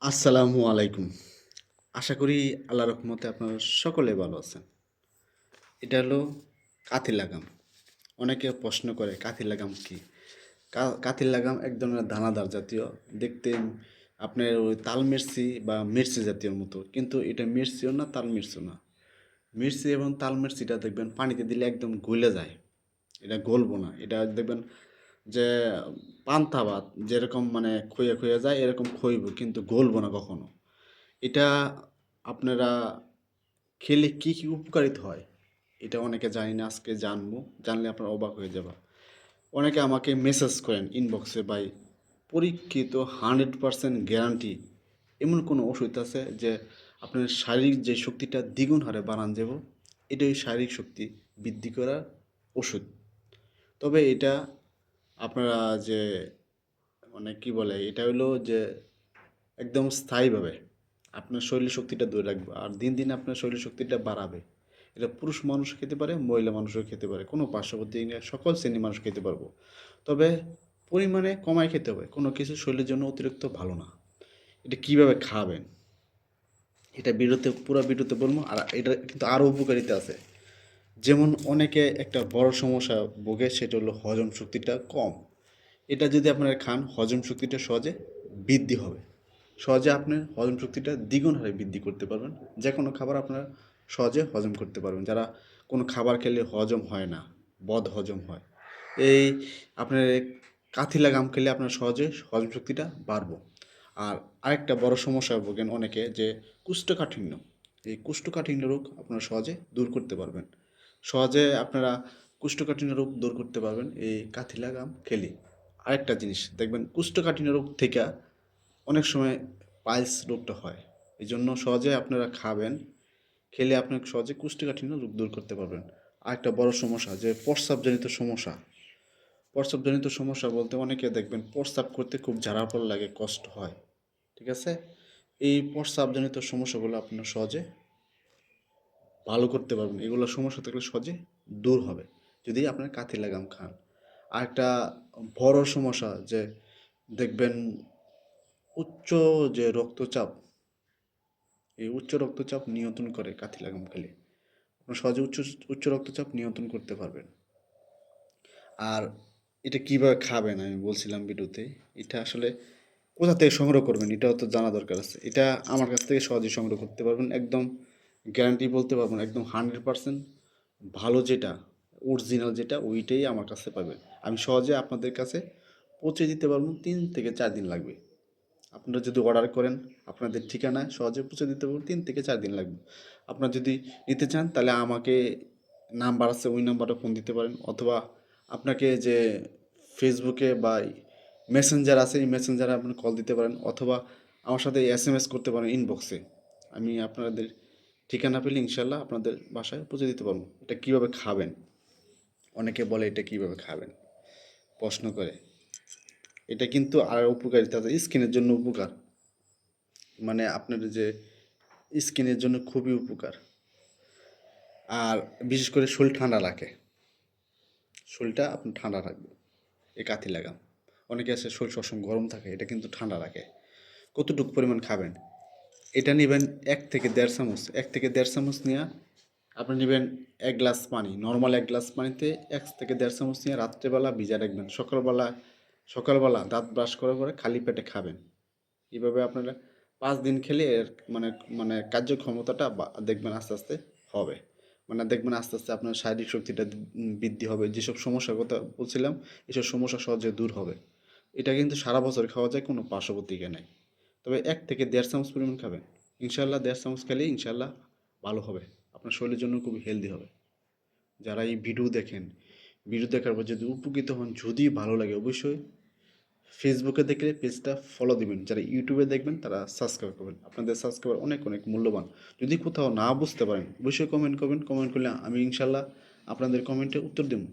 আসসালামু আলাইকুম। আশা করি আল্লাহ রহমতে আপনারা সকলে ভালো আছেন। এটা হলো কাথি লাগাম। অনেকে প্রশ্ন করে কাথি লাগাম কি? কা- কাথি লাগাম এক ধরনের দানাদার জাতীয়। দেখতে আপনার ওই তাল মির্চি বা মির্চি জাতীয় মতো। কিন্তু এটা মির্চিও না, তাল মির্চিও না। মির্চি এবং তাল মির্চিটা দেখবেন পানিতে দিলে একদম গলে যায়। এটা গলবো না। এটা দেখবেন যে পান্তা ভাত যেরকম মানে ক্ষয়ে ক্ষয়ে যায়, এরকম ক্ষইব কিন্তু গলবো না কখনো। এটা আপনারা খেলে কি কি উপকারিত হয়, এটা অনেকে জানি না, আজকে জানব। জানলে আপনারা অবাক হয়ে যাবা অনেকে আমাকে মেসেজ করেন ইনবক্সে ভাই, পরীক্ষিত হান্ড্রেড পারসেন্ট গ্যারান্টি এমন কোনো ওষুধ আছে যে আপনার শারীরিক যে শক্তিটা দ্বিগুণ হারে বাড়ান যাব? এটাই শারীরিক শক্তি বৃদ্ধি করার ওষুধ। তবে এটা আপনারা যে মানে কি বলে, এটা হলো যে একদম স্থায়ীভাবে আপনার শরীর শক্তিটা ধরে রাখবে আর দিন দিন আপনার শরীর শক্তিটা বাড়াবে। এটা পুরুষ মানুষ খেতে পারে, মহিলা মানুষও খেতে পারে, কোনো পার্শ্ববর্তী সকল শ্রেণির মানুষ খেতে পারব। তবে পরিমাণে কমায় খেতে হবে, কোনো কিছু শরীরের জন্য অতিরিক্ত ভালো না। এটা কীভাবে খাবেন? এটা বিরতে, পুরো বিরতে বলব, আর এটা কিন্তু আরও উপকারিতা আছে। যেমন অনেকে একটা বড় সমস্যা ভোগে, সেটা হলো হজম শক্তিটা কম। এটা যদি আপনারা খান, হজম শক্তিটা সহজে বৃদ্ধি হবে। সহজে আপনার হজম শক্তিটা দ্বিগুণ হারে বৃদ্ধি করতে পারবেন। যে কোনো খাবার আপনারা সহজে হজম করতে পারবেন। যারা কোনো খাবার খেলে হজম হয় না, বদ হজম হয়, এই আপনার কাথিলা গাম খেলে আপনার সহজে হজম শক্তিটা বাড়বো। আর আরেকটা বড় সমস্যা ভোগেন অনেকে, যে কুষ্ঠকাঠিন্য। এই কুষ্ঠকাঠিন্য রোগ আপনারা সহজে দূর করতে পারবেন। সহজে আপনারা কুষ্ঠকাঠিন্য রোগ দূর করতে পারবেন এই কাথিলা গাম খেলে। আরেকটা জিনিস, দেখবেন কুষ্ঠকাঠিন্য রোগ থেকে অনেক সময় পাইলস রোগটা হয়। এই জন্য সহজে আপনারা খাবেন, খেলে আপনার সহজে কুষ্ঠকাঠিন্য রোগ দূর করতে পারবেন। আরেকটা বড় সমস্যা, যে প্রস্রাবজনিত সমস্যা। প্রস্রাবজনিত সমস্যা বলতে অনেকে দেখবেন প্রস্রাব করতে খুব ঝাড়াপড় লাগে, কষ্ট হয়। ঠিক আছে? এই প্রস্রাবজনিত সমস্যাগুলো আপনার সহজে ভালো করতে পারবেন। এগুলো সমস্যা থাকলে সহজে দূর হবে। যদি আপনার কাথি লাগাম খান। আর একটা বড় সমস্যা যে দেখবেন উচ্চ যে রক্তচাপ, এই উচ্চ রক্তচাপ নিয়ন্ত্রণ করে কাথি লাগাম খেলে। আপনার সহজে উচ্চ উচ্চ রক্তচাপ নিয়ন্ত্রণ করতে পারবেন। আর এটা কীভাবে খাবেন আমি বলছিলাম ভিডিওতে, এটা আসলে কোথা থেকে সংগ্রহ করবেন, এটাও তো জানা দরকার আছে। এটা আমার কাছ থেকে সহজেই সংগ্রহ করতে পারবেন। একদম গ্যারান্টি বলতে পারব না, একদম হান্ড্রেড পার্সেন্ট ভালো যেটা, অরিজিনাল যেটা, ওইটাই আমার কাছে পাবেন। আমি সহজে আপনাদের কাছে পৌঁছে দিতে পারব, তিন থেকে চার দিন লাগবে। আপনারা যদি অর্ডার করেন, আপনাদের ঠিকানায় সহজে পৌঁছে দিতে পারব, তিন থেকে চার দিন লাগবে। আপনারা যদি নিতে চান, তাহলে আমাকে নাম্বার আছে, ওই নাম্বারে ফোন দিতে পারেন। অথবা আপনাকে যে ফেসবুকে বা মেসেঞ্জার আছে, এই মেসেঞ্জারে আপনি কল দিতে পারেন। অথবা আমার সাথে এস এম এস করতে পারেন ইনবক্সে আমি আপনাদের ঠিকানা পেলে ইনশাল্লাহ আপনাদের বাসায় পৌঁছে দিতে পারব। এটা কীভাবে খাবেন? অনেকে বলে এটা কীভাবে খাবেন? প্রশ্ন করে। এটা কিন্তু আর উপকারিতা আছে স্কিনের জন্য উপকার। মানে আপনার যে স্কিনের জন্য খুবই উপকার। আর বিশেষ করে শরীর ঠান্ডা রাখে। শরীরটা আপনি ঠান্ডা রাখবে। এই কাথি লাগাম। অনেকে আছে শরীর সবসময় গরম থাকে, এটা কিন্তু ঠান্ডা রাখে। কতটুকু পরিমাণ খাবেন? এটা নেবেন এক থেকে দেড় চামচ। এক থেকে দেড় চামচ নিয়ে আপনি নেবেন এক গ্লাস পানি। নর্মাল এক গ্লাস পানিতে এক থেকে দেড় চামচ নিয়ে রাত্রেবেলা ভিজা রাখবেন। সকালবেলা সকালবেলা দাঁত ব্রাশ করার পরে খালি পেটে খাবেন। এইভাবে আপনারা পাঁচ দিন খেলে এর মানে মানে কার্যক্ষমতাটা দেখবেন আস্তে আস্তে হবে। মানে দেখবেন আস্তে আস্তে আপনার শারীরিক শক্তিটা বৃদ্ধি হবে। যেসব সমস্যার কথা বলছিলাম, এসব সমস্যা সহজে দূর হবে। এটা কিন্তু সারা বছর খাওয়া যায়, কোনো পার্শ্ববর্তীকে নেই। তবে এক থেকে দেড় চামচ পরিমাণ খাবেন ইনশাল্লাহ দেড় চামচ খেলে ইনশাল্লাহ ভালো হবে। আপনার শরীরের জন্য খুবই হেলদি হবে। যারা এই ভিডিও দেখেন ভিডিও দেখার পর যদি উপকৃত হন, যদি ভালো লাগে অবশ্যই ফেসবুকে দেখলে পেজটা ফলো দিবেন। যারা ইউটিউবে দেখবেন, তারা সাবস্ক্রাইব করবেন। আপনাদের সাবস্ক্রাইবার অনেক অনেক মূল্যবান। যদি কোথাও না বুঝতে পারেন, অবশ্যই কমেন্ট করবেন। কমেন্ট করলে আমি ইনশাল্লাহ আপনাদের কমেন্টে উত্তর দেবো।